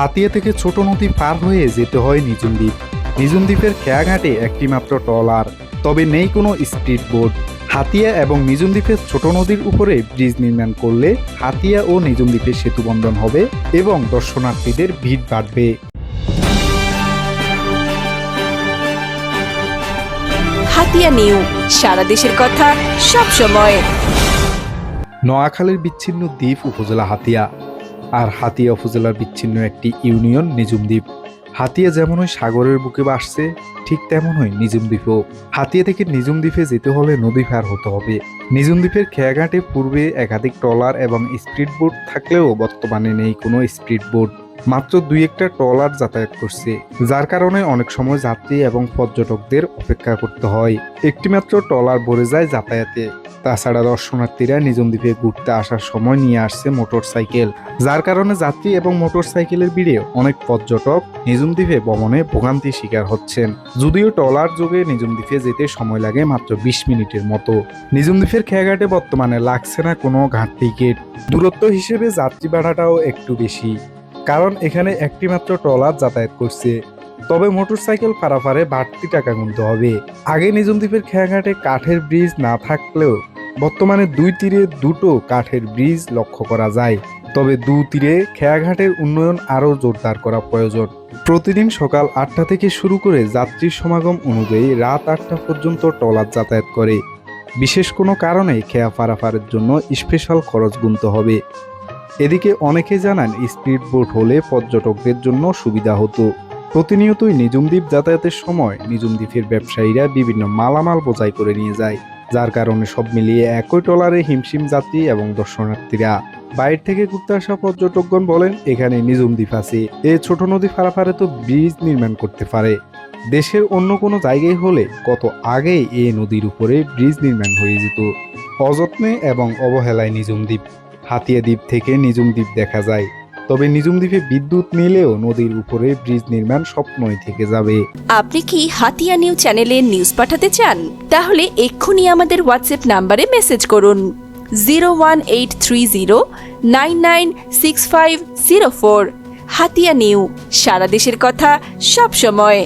হাতিয়া থেকে ছোট নদী পার হয়ে যেতে হয় নিজুম দ্বীপ নিজুম দ্বীপের খেয়াঘাটে একটি মাত্র ট্রলার তবে নেই কোনো স্পিড বোট। হাতিয়া এবং নিজুম দ্বীপের ছোট নদীর উপরে ব্রিজ নির্মাণ করলে হাতিয়া ও নিজুম দ্বীপের সেতু বন্ধন হবে এবং দর্শনার্থীদের ভিড় বাড়বে। হাতিয়া নিউ সারা দেশের কথা সব সময় নোয়াখালীর বিচ্ছিন্ন দ্বীপ উপজেলা হাতিয়া। আর হাতিয়া উপজেলার বিচ্ছিন্ন একটি ইউনিয়ন নিজুমদ্বীপ হাতিয়া যেমন ওই সাগরের বুকে বাসছে ঠিক তেমনই নিজুম দ্বীপও হাতিয়া থেকে নিজুম দ্বীপে যেতে হলে নদী পার হতে হবে। নিজুম দ্বীপের খেয়াঘাটে পূর্বে একাধিক ট্রলার এবং স্পিড বোট থাকলেও বর্তমানে নেই কোনো স্পিড বোট মাত্র দুই একটা ট্রলার যাতায়াত করছে, যার কারণে অনেক সময় যাত্রী এবং পর্যটকদের অপেক্ষা করতে হয়। একটি মাত্র ট্রলার ভরে যায় যাতায়াতে। তাছাড়া দর্শনার্থীরা নিজম দ্বীপে ঘুরতে আসার সময় নিয়ে আসছে মোটর সাইকেল যার কারণে যাত্রী এবং মোটর সাইকেলের ভিড়ে অনেক পর্যটক নিজম দ্বীপে ভ্রমণে ভোগান্তির শিকার হচ্ছেন। যদিও ট্রলার যোগে নিজম দ্বীপে যেতে সময় লাগে মাত্র বিশ মিনিটের মতো। নিজম দ্বীপের খেয়াঘাটে বর্তমানে লাগছে না কোনো ঘাট টিকিট দূরত্ব হিসেবে যাত্রী ভাড়াটাও একটু বেশি। কারণ এখানে একটি মাত্র ট্রলার যাতায়াত করছে। তবে মোটরসাইকেল পারাপারে বাড়তি টাকা গুনতে হবে। আগে নিজম দ্বীপের খেয়াঘাটে কাঠের ব্রিজ না থাকলেও বর্তমানে দুই তীরে দুটো কাঠের ব্রিজ লক্ষ্য করা যায়। তবে দু তীরে খেয়াঘাটের উন্নয়ন আরও জোরদার করা প্রয়োজন। প্রতিদিন সকাল আটটা থেকে শুরু করে যাত্রীর সমাগম অনুযায়ী রাত আটটা পর্যন্ত ট্রলার যাতায়াত করে। বিশেষ কোনো কারণে খেয়া পারাপারের জন্য স্পেশাল খরচ গুনতে হবে। এদিকে অনেকে জানান স্পিড বোট হলে পর্যটকদের জন্য সুবিধা হতো। প্রতিনিয়তই নিজুমদ্বীপ যাতায়াতের সময় নিজুমদ্বীপের ব্যবসায়ীরা বিভিন্ন মালামাল বোঝাই করে নিয়ে যায়, যার কারণে সব মিলিয়ে একই ট্রলারে হিমশিম যাত্রী এবং দর্শনার্থীরা। বাইরে থেকে ঘুরতে আসা পর্যটকগণ বলেন, এখানে নিজুম দ্বীপ আছে। এ ছোট নদী ফারাফারে তো ব্রিজ নির্মাণ করতে পারে। দেশের অন্য কোনো জায়গায় হলে কত আগেই এ নদীর উপরে ব্রিজ নির্মাণ হয়ে যেত। অযত্নে এবং অবহেলায় নিজুম দ্বীপ হাতিয়া দ্বীপ থেকে নিজুম দ্বীপ দেখা যায়। তবে নিজুম দ্বীপে বিদ্যুৎ নিলেও নদীর উপরে ব্রিজ নির্মাণ স্বপ্নই থেকে যাবে। আপনি কি হাতিয়া নিউ চ্যানেলে নিউজ পাঠাতে চান? তাহলে এক্ষুনি আমাদের হোয়াটসঅ্যাপ নাম্বারে মেসেজ করুন। Zero one eight three zero nine nine six five zero four. Hatiya new, সারা দেশের কথা সব সময়।